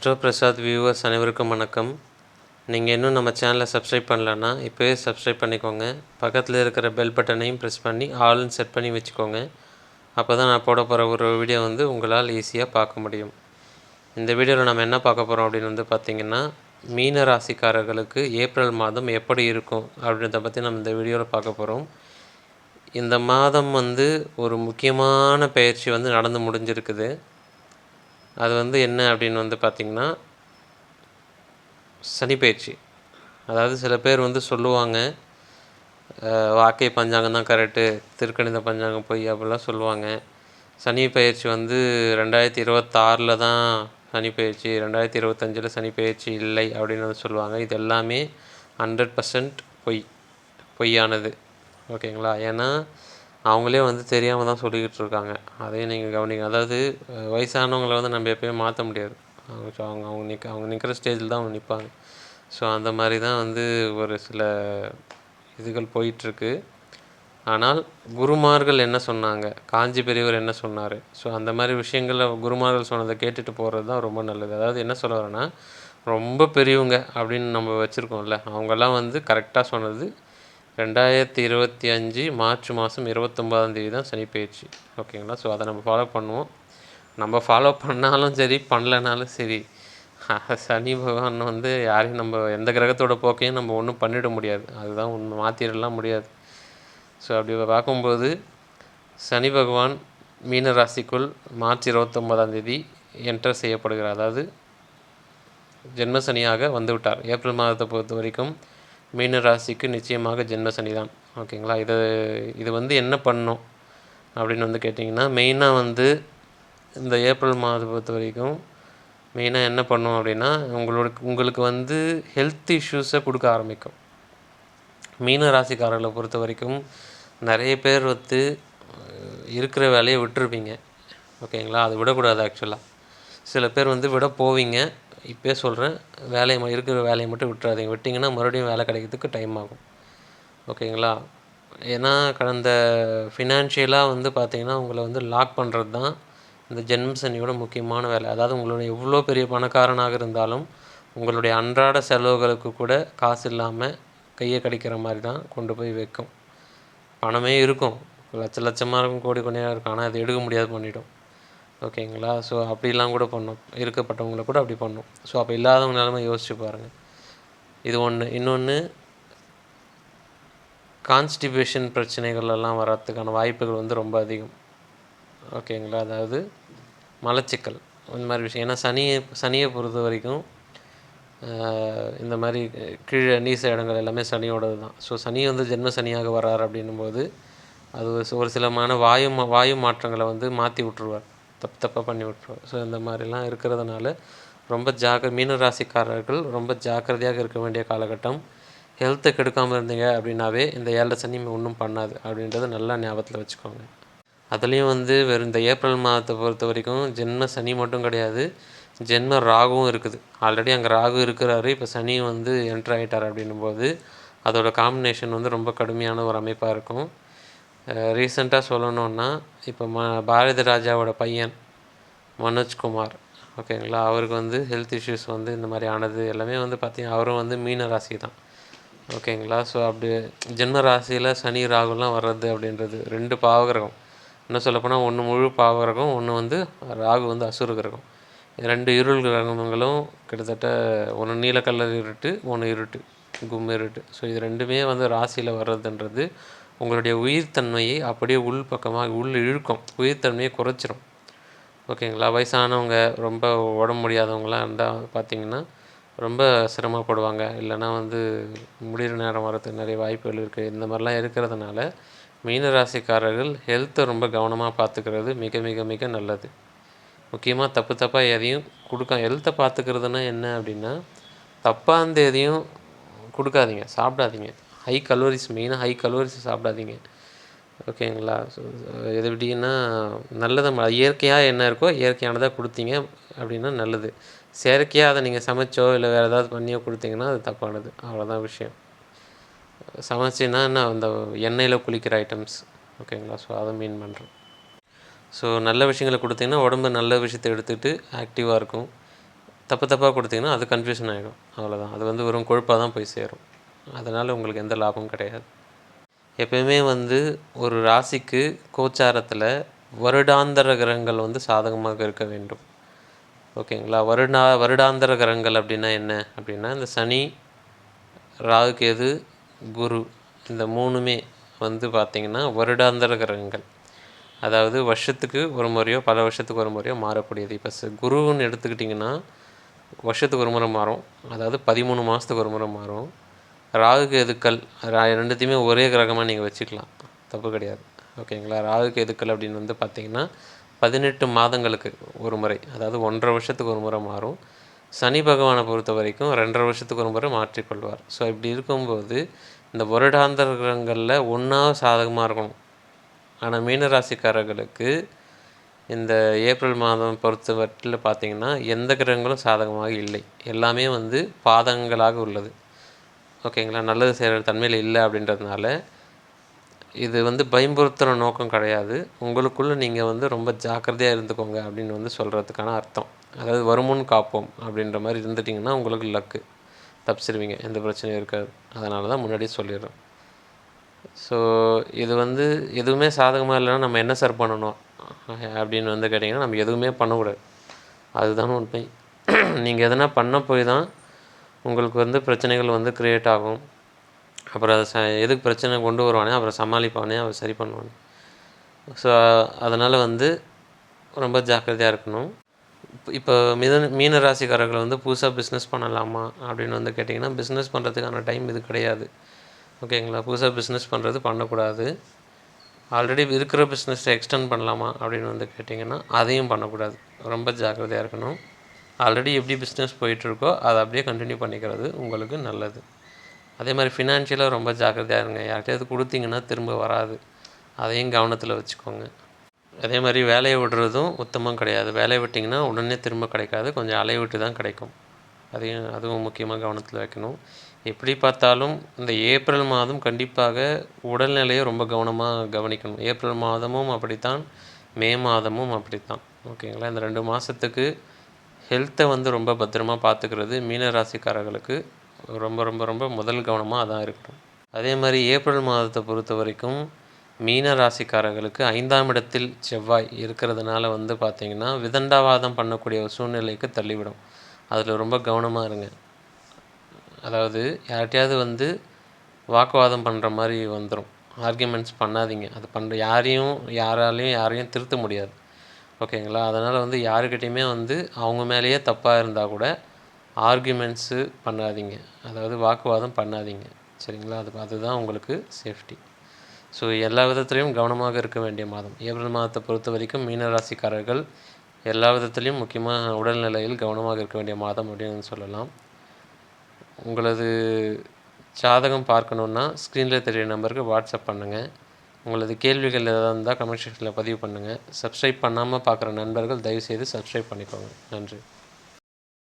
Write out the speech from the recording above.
Astro Prasad viewers அனைவருக்கும் வணக்கம். நீங்கள் இன்னும் நம்ம சேனலை சப்ஸ்கிரைப் பண்ணலன்னா இப்போவே சப்ஸ்கிரைப் பண்ணிக்கோங்க. பக்கத்தில் இருக்கிற பெல் பட்டனையும் ப்ரெஸ் பண்ணி ஆல்னு செட் பண்ணி வச்சுக்கோங்க. அப்போ தான் நான் போட போகிற ஒரு வீடியோ வந்து உங்களால் ஈஸியாக பார்க்க முடியும். இந்த வீடியோவில் நம்ம என்ன பார்க்க போகிறோம் அப்படின்னு வந்து பார்த்திங்கன்னா மீன ராசிக்காரர்களுக்கு ஏப்ரல் மாதம் எப்படி இருக்கும் அப்படின்றத பற்றி நம்ம இந்த வீடியோவில் பார்க்க போகிறோம் இந்த மாதம் வந்து ஒரு முக்கியமான பயிற்சி வந்து நடந்து முடிஞ்சிருக்குது. அது வந்து என்ன அப்படின்னு வந்து பார்த்திங்கன்னா சனி பயிற்சி. அதாவது சில பேர் வந்து சொல்லுவாங்க வாக்கை பஞ்சாங்கம் தான் கரெக்டு திருக்கணித பஞ்சாங்கம் போய் அப்படிலாம் சொல்லுவாங்க. சனி பயிற்சி வந்து ரெண்டாயிரத்தி இருபத்தாறில் தான் சனி பயிற்சி ரெண்டாயிரத்தி இருபத்தஞ்சில் சனி பயிற்சி இல்லை அப்படின்னு வந்து சொல்லுவாங்க. இது எல்லாமே ஹண்ட்ரட் பர்சன்ட் பொய் பொய்யானது. ஓகேங்களா? ஏன்னா அவங்களே வந்து தெரியாமல் தான் சொல்லிக்கிட்டு இருக்காங்க. அதையும் நீங்கள் கவனிங்க. அதாவது வயசானவங்களை வந்து நம்ம எப்பயும் மாற்ற முடியாது. அவங்க ஸோ அவங்க அவங்க நிற்க அவங்க நிற்கிற ஸ்டேஜில் தான் அவங்க நிற்பாங்க ஸோ அந்த மாதிரி தான் வந்து ஒரு சில இதுகள் போயிட்டுருக்கு. ஆனால் குருமார்கள் என்ன சொன்னாங்க? காஞ்சி பெரியவர் என்ன சொன்னார்? ஸோ அந்த மாதிரி விஷயங்களை குருமார்கள் சொன்னதை கேட்டுட்டு போகிறது தான் ரொம்ப நல்லது. அதாவது என்ன சொல்ல வரேன்னா ரொம்ப பெரியவங்க அப்படின்னு நம்ம வச்சுருக்கோம்ல அவங்கெல்லாம் வந்து கரெக்டாக சொன்னது ரெண்டாயிரத்தி இருபத்தி அஞ்சு மார்ச் மாதம் இருபத்தொம்பதாம் தேதி தான் சனி பயிற்சி. ஓகேங்களா ஸோ அதை நம்ம ஃபாலோ பண்ணுவோம். நம்ம ஃபாலோ பண்ணாலும் சரி பண்ணலனாலும் சரி சனி பகவான் வந்து யாரையும் நம்ம எந்த கிரகத்தோட போக்கையும் நம்ம ஒன்றும் பண்ணிட முடியாது. அதுதான் ஒன்று மாற்றிடலாம் முடியாது. ஸோ அப்படி பார்க்கும்போது சனி பகவான் மீன ராசிக்குள் மார்ச் இருபத்தொம்போதாம் தேதி என்டர் செய்யப்படுகிறார். அதாவது ஜென்ம சனியாக வந்துவிட்டார் ஏப்ரல் மாதத்தை பொறுத்த வரைக்கும் மீன ராசிக்கு நிச்சயமாக ஜென்ம சனி தான் ஓகேங்களா? இது இது வந்து என்ன பண்ணும் அப்படின்னு வந்து கேட்டிங்கன்னா மெயினாக வந்து இந்த ஏப்ரல் மாதம் பொறுத்த வரைக்கும் மெயினாக என்ன பண்ணும் அப்படின்னா உங்களோட உங்களுக்கு வந்து ஹெல்த் இஷ்யூஸை கொடுக்க ஆரம்பிக்கும். மீன ராசிக்காரர்களை பொறுத்த வரைக்கும் நிறைய பேர் வந்து இருக்கிற வேலையை விட்டுருப்பீங்க ஓகேங்களா? அது விடக்கூடாது ஆக்சுவலாக சில பேர் வந்து விட போவீங்க. இப்போயே சொல்கிறேன் வேலையை ம- இருக்கிற வேலையை மட்டும் விட்டுறாதீங்க. விட்டிங்கன்னா மறுபடியும் வேலை கிடைக்கிறதுக்கு டைம் ஆகும். ஓகேங்களா? ஏன்னா கடந்த ஃபினான்ஷியலாக வந்து பார்த்தீங்கன்னா உங்களை வந்து லாக் பண்ணுறது தான் இந்த ஜென்மசனியோட முக்கியமான வேலை. அதாவது உங்களுடைய எவ்வளோ பெரிய பணக்காரனாக இருந்தாலும் உங்களுடைய அன்றாட செலவுகளுக்கு கூட காசு இல்லாமல் கையை கடிக்கிற மாதிரி தான் கொண்டு போய் வைக்கும். பணமே இருக்கும். லட்ச லட்சமாக இருக்கும் கோடி கோடியாக இருக்கும். ஆனால் அது எடுக்க முடியாது பண்ணிவிடும் ஓகேங்களா? ஸோ அப்படிலாம் கூட பண்ணும். இருக்கப்பட்டவங்கள கூட அப்படி பண்ணோம். ஸோ அப்போ இல்லாதவங்க நிலமை யோசிச்சு பாருங்கள் இது ஒன்று இன்னொன்று கான்ஸ்டிபேஷன் பிரச்சனைகள் எல்லாம் வர்றதுக்கான வாய்ப்புகள் வந்து ரொம்ப அதிகம். ஓகேங்களா? அதாவது மலச்சிக்கல். இந்த மாதிரி விஷயம். ஏன்னா சனியை சனியை பொறுத்த வரைக்கும் இந்த மாதிரி கீழே நீச இடங்கள் எல்லாமே சனியோடது தான். ஸோ சனி வந்து ஜென்ம சனியாக வர்றார் அப்படின்னும் போது அது ஒரு ஒரு சிலமான வாயு மா- வாயு மாற்றங்களை வந்து மாற்றி விட்ருவார் தப்பு தப்பாக பண்ணி விட்ருவார் ஸோ இந்த மாதிரிலாம் இருக்கிறதுனால ரொம்ப ஜாக்கிர மீன ராசிக்காரர்கள் ரொம்ப ஜாக்கிரதையாக இருக்க வேண்டிய காலகட்டம். ஹெல்த்தை கெடுக்காமல் இருந்தீங்க அப்படின்னாவே இந்த ஏழரை சனி ஒன்றும் பண்ணாது அப்படின்றத நல்லா ஞாபகத்தில் வச்சுக்கோங்க. அதுலேயும் வந்து வெறும் இந்த ஏப்ரல் மாதத்தை பொறுத்த வரைக்கும் ஜென்ம சனி மட்டும் கிடையாது ஜென்ம ராகுவும் இருக்குது. ஆல்ரெடி அங்கே ராகு இருக்கிறாரு இப்போ சனி வந்து என்ட்ரு ஆகிட்டார் அப்படின்னும் போது அதோட காம்பினேஷன் வந்து ரொம்ப கடுமையான ஒரு அமைப்பாக இருக்கும். ரீசெண்டாக சொல்லணுன்னா இப்போ ம பாரதி ராஜாவோட பையன் மனோஜ்குமார் ஓகேங்களா அவருக்கு வந்து ஹெல்த் இஷ்யூஸ் வந்து இந்த மாதிரி ஆனது எல்லாமே வந்து பார்த்தீங்கன்னா அவரும் வந்து மீன ராசி தான். ஓகேங்களா ஸோ அப்படி ஜென்ம ராசியில் சனி ராகுலாம் வர்றது அப்படின்றது ரெண்டு பாவகிரகம் இன்னும் சொல்லப்போனால் ஒன்று முழு பாவகிரகம் ஒன்று வந்து ராகு வந்து அசுர கிரகம். ரெண்டு இருள் கிரகங்களும் கிட்டத்தட்ட ஒன்று நீலக்கல்லர் இருட்டு ஒன்று இருட்டு கும் இருட்டு. ஸோ இது ரெண்டுமே வந்து ராசியில் வர்றதுன்றது உங்களுடைய உயிர்த்தன்மையை அப்படியே உள் பக்கமாக உள் இழுக்கும். உயிர்த்தன்மையை குறைச்சிரும். ஓகேங்களா? வயசானவங்க ரொம்ப உடம்பு முடியாதவங்களாம் இருந்தால் பார்த்தீங்கன்னா ரொம்ப சிரமப்படுவாங்க. இல்லைன்னா வந்து முடிகிற நேரம் வரதுக்கு நிறைய வாய்ப்புகள் இருக்குது இந்த மாதிரிலாம் இருக்கிறதுனால மீன ராசிக்காரர்கள் ஹெல்த்தை ரொம்ப கவனமாக பார்த்துக்கிறது மிக மிக மிக நல்லது. முக்கியமாக தப்பு தப்பாக எதையும் கொடுக்க ஹெல்த்தை பார்த்துக்கிறதுனா என்ன அப்படின்னா தப்பாக அந்த எதையும் கொடுக்காதீங்க. சாப்பிடாதீங்க. ஹை கலோரிஸ் மெயினாக ஹை கலோரிஸ் சாப்பிடாதீங்க. ஓகேங்களா ஸோ இது எப்படின்னா நல்லதை ம- இயற்கையாக என்ன இருக்கோ இயற்கையானதாக கொடுத்தீங்க அப்படின்னா நல்லது. செயற்கையாக அதை நீங்கள் சமைச்சோ இல்லை வேறு ஏதாவது பண்ணியோ கொடுத்தீங்கன்னா அது தப்பானது. அவ்வளோதான் விஷயம். சமைச்சின்னா என்ன அந்த எண்ணெயில் குளிக்கிற ஐட்டம்ஸ் ஓகேங்களா ஸோ அதை மீன் பண்ணுறோம் ஸோ நல்ல விஷயங்களை கொடுத்தீங்கன்னா உடம்பு நல்ல விஷயத்தை எடுத்துகிட்டு ஆக்டிவாக இருக்கும். தப்பு தப்பாக கொடுத்தீங்கன்னா அது கன்ஃபியூஷன் ஆகிடும் அவ்வளோதான் அது வந்து வெறும் கொழுப்பாக தான் போய் சேரும். அதனால் உங்களுக்கு எந்த லாபமும் கிடையாது. எப்பயுமே வந்து ஒரு ராசிக்கு கோச்சாரத்தில் வருடாந்திர கிரகங்கள் வந்து சாதகமாக இருக்க வேண்டும். ஓகேங்களா? வருடா வருடாந்திர கிரகங்கள் அப்படின்னா என்ன? அப்படின்னா இந்த சனி ராகு கேது குரு இந்த மூணுமே வந்து பார்த்திங்கன்னா வருடாந்திர கிரகங்கள். அதாவது வருஷத்துக்கு ஒரு முறையோ பல வருஷத்துக்கு ஒரு முறையோ மாறக்கூடியது. இப்போ ச குருன்னு எடுத்துக்கிட்டிங்கன்னா வருஷத்துக்கு ஒரு முறை மாறும். அதாவது பதிமூணு மாதத்துக்கு ஒரு முறை மாறும். ராகு கேதுக்கள் ரா ரெண்டுத்தையுமே ஒரே கிரகமாக நீங்கள் வச்சுக்கலாம். தப்பு கிடையாது. ஓகேங்களா ராகு கேதுக்கள் அப்படின்னு வந்து பார்த்திங்கன்னா பதினெட்டு மாதங்களுக்கு ஒரு முறை அதாவது ஒன்றரை வருஷத்துக்கு ஒரு முறை மாறும். சனி பகவானை பொறுத்த வரைக்கும் ரெண்டரை வருஷத்துக்கு ஒரு முறை மாற்றிக்கொள்வார். ஸோ இப்படி இருக்கும்போது இந்த வருடாந்திர கிரகங்களில் ஒன்றாவது சாதகமாக இருக்கணும். ஆனால் மீனராசிக்காரர்களுக்கு இந்த ஏப்ரல் மாதம் பொறுத்த பார்த்தீங்கன்னா பார்த்திங்கன்னா எந்த கிரகங்களும் சாதகமாக இல்லை. எல்லாமே வந்து பாதங்களாக உள்ளது. ஓகேங்களா நல்லது செய்கிற தன்மையில் இல்லை அப்படின்றதுனால இது வந்து பயம்புறுத்துகிற நோக்கம் கிடையாது. உங்களுக்குள்ளே நீங்கள் வந்து ரொம்ப ஜாக்கிரதையாக இருந்துக்கோங்க அப்படின்னு வந்து சொல்கிறதுக்கான அர்த்தம். அதாவது வருமுன் காப்போம் அப்படின்ற மாதிரி இருந்துட்டிங்கன்னா உங்களுக்கு லக்கு. தப்பிச்சிருவீங்க எந்த பிரச்சனையும் இருக்காது. அதனால தான் முன்னாடியே சொல்லிடுறோம். ஸோ இது வந்து எதுவுமே சாதகமாக இல்லைன்னா நம்ம என்ன சார் பண்ணணும்? அப்படின்னு வந்து கேட்டிங்கன்னா நம்ம எதுவுமே பண்ணக்கூடாது. அதுதான் உண்மை. நீங்கள் எதனா பண்ண போய் தான் உங்களுக்கு வந்து பிரச்சனைகள் வந்து க்ரியேட் ஆகும். அப்புறம் அதை ச எதுக்கு பிரச்சனை கொண்டு வருவானே அப்புறம் சமாளிப்பானே அவர் சரி பண்ணுவானே. ஸோ அதனால் வந்து ரொம்ப ஜாக்கிரதையாக இருக்கணும். இப்போ மிதன் மிதன மீன ராசிக்காரர்கள் வந்து புதுசாக பிஸ்னஸ் பண்ணலாமா அப்படின்னு வந்து கேட்டிங்கன்னா பிஸ்னஸ் பண்ணுறதுக்கான டைம் இது கிடையாது. ஓகேங்களா புதுசாக பிஸ்னஸ் பண்ணுறது பண்ணக்கூடாது. ஆல்ரெடி இருக்கிற பிஸ்னஸை எக்ஸ்டெண்ட் பண்ணலாமா அப்படின்னு வந்து கேட்டிங்கன்னா அதையும் பண்ணக்கூடாது. ரொம்ப ஜாக்கிரதையாக இருக்கணும். ஆல்ரெடி எப்படி பிஸ்னஸ் போயிட்டுருக்கோ அதை அப்படியே கண்டினியூ பண்ணிக்கிறது உங்களுக்கு நல்லது. அதே மாதிரி ஃபினான்ஷியலாக ரொம்ப ஜாக்கிரதையாக இருங்க. யார்கிட்டயாவது கொடுத்தீங்கன்னா திரும்ப வராது. அதையும் கவனத்தில் வச்சுக்கோங்க. அதே மாதிரி வேலையை விடுறதும் உத்தமம் கிடையாது. வேலையை விட்டிங்கன்னா உடனே திரும்ப கிடைக்காது. கொஞ்சம் அலைய விட்டு தான் கிடைக்கும். அதையும் அதுவும் முக்கியமாக கவனத்தில் வைக்கணும். எப்படி பார்த்தாலும் இந்த ஏப்ரல் மாதம் கண்டிப்பாக உடல்நிலையை ரொம்ப கவனமாக கவனிக்கணும். ஏப்ரல் மாதமும் அப்படித்தான் மே மாதமும் அப்படித்தான். ஓகேங்களா? இந்த ரெண்டு மாதத்துக்கு ஹெல்த்தை வந்து ரொம்ப பத்திரமா பார்த்துக்கிறது மீன ராசிக்காரர்களுக்கு ரொம்ப ரொம்ப ரொம்ப முதல் கவனமாக அதான் இருக்கணும். அதே மாதிரி ஏப்ரல் மாதத்தை பொறுத்த வரைக்கும் மீன ராசிக்காரர்களுக்கு ஐந்தாம் இடத்தில் செவ்வாய் இருக்கிறதுனால வந்து பார்த்திங்கன்னா விதண்டாவாதம் பண்ணக்கூடிய ஒரு சூழ்நிலைக்கு தள்ளிவிடும். அதில் ரொம்ப கவனமாக இருங்க. அதாவது யார்கிட்டையாவது வந்து வாக்குவாதம் பண்ணுற மாதிரி வந்துடும் ஆர்கியூமெண்ட்ஸ் பண்ணாதீங்க. அது பண்ணுற யாரையும் யாராலையும் யாரையும் திருத்த முடியாது. ஓகேங்களா? அதனால் வந்து யாருக்கிட்டேயுமே வந்து அவங்க மேலேயே தப்பாக இருந்தால் கூட ஆர்கியூமெண்ட்ஸு பண்ணாதீங்க. அதாவது வாக்குவாதம் பண்ணாதீங்க. சரிங்களா? அது அதுதான் உங்களுக்கு சேஃப்டி ஸோ எல்லா விதத்துலேயும் கவனமாக இருக்க வேண்டிய மாதம். ஏப்ரல் மாதத்தை பொறுத்த வரைக்கும் மீனராசிக்காரர்கள் எல்லா விதத்துலேயும் முக்கியமாக உடல்நிலையில் கவனமாக இருக்க வேண்டிய மாதம் அப்படின்னு சொல்லலாம். உங்களது ஜாதகம் பார்க்கணுன்னா ஸ்க்ரீனில் தெரிய நம்பருக்கு வாட்ஸ்அப் பண்ணுங்கள் உங்களது கேள்விகள் ஏதாவது இருந்தால் கமெண்ட் செக்ஷனில் பதிவு பண்ணுங்கள் சப்ஸ்கிரைப் பண்ணாமல் பார்க்குற நண்பர்கள் தயவுசெய்து சப்ஸ்கிரைப் பண்ணிக்கோங்க. நன்றி.